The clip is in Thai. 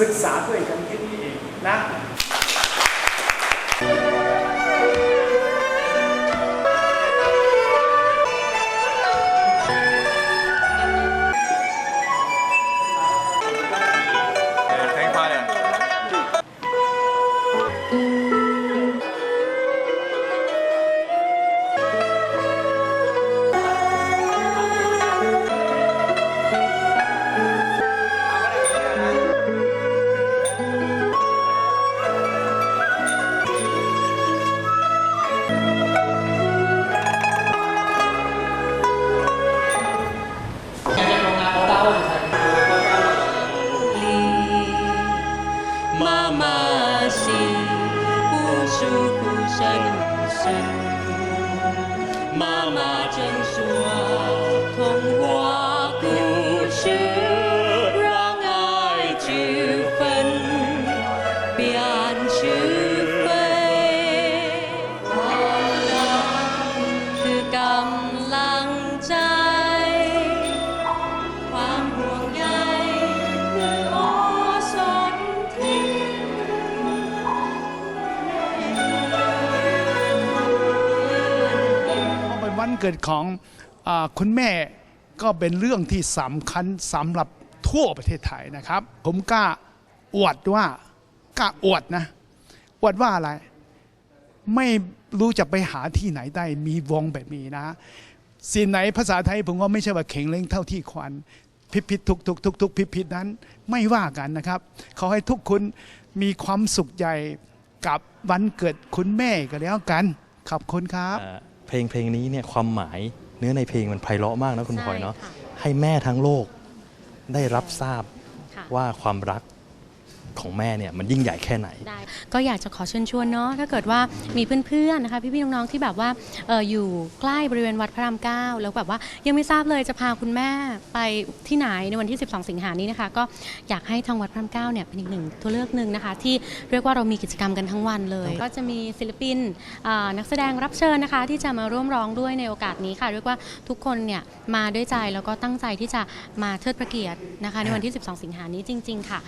ศึกษาด้วยกันแค่นี้เองนะ 妈妈心，无数苦涩难。妈妈真。 เกิดของอคุณแม่ก็เป็นเรื่องที่สำคัญสำหรับทั่วประเทศไทยนะครับ ผมกล้าอวดว่ากล้าอวดนะอวดว่าอะไร ไม่รู้จะไปหาที่ไหนได้มีวงแบบนี้นะสิ่งไหนภาษาไทยผมก็ไม่ใช่ว่าเข่งเล้งเท่าที่ควรพิพิธทุกทุกทุกทุกพิพิธนั้นไม่ว่ากันนะครับเขาให้ทุกคนมีความสุขใจกับวันเกิดคุณแม่ก็แล้วกัน ขอบคุณครับ เพลงเพลงนี้เนี่ยความหมายเนื้อในเพลงมันไพเราะมากนะคุณใช่พลอยเนาะค่ะ ให้แม่ทั้งโลกได้รับทราบค่ะ ว่าความรัก ของแม่เนี่ยมันยิ่งใหญ่แค่ไหนได้ก็อยากจะขอเชิญชวนเนาะถ้าเกิดว่ามีเพื่อนๆนะคะพี่ๆน้องๆที่แบบว่าเอออยู่ใกล้บริเวณวัดพระรามเก้าแล้วแบบว่ายังไม่ทราบเลยจะพาคุณแม่ไปที่ไหนในวันที่ 12 สิงหานี้นะคะ ก็อยากให้ทางวัดพระรามเก้าเนี่ยเป็นอีกหนึ่งตัวเลือกหนึ่งนะคะ ที่เรียกว่าเรามีกิจกรรมกันทั้งวันเลย ก็จะมีศิลปินอ่านักแสดงรับเชิญนะคะ ที่จะมาร่วมร้องด้วยในโอกาสนี้ค่ะเรียกว่าทุกคนเนี่ยมาด้วยใจแล้วก็ตั้งใจที่จะมาเทิดพระเกียรตินะคะ ในวันที่ 12 สิงหานี้จริง ๆ ค่ะ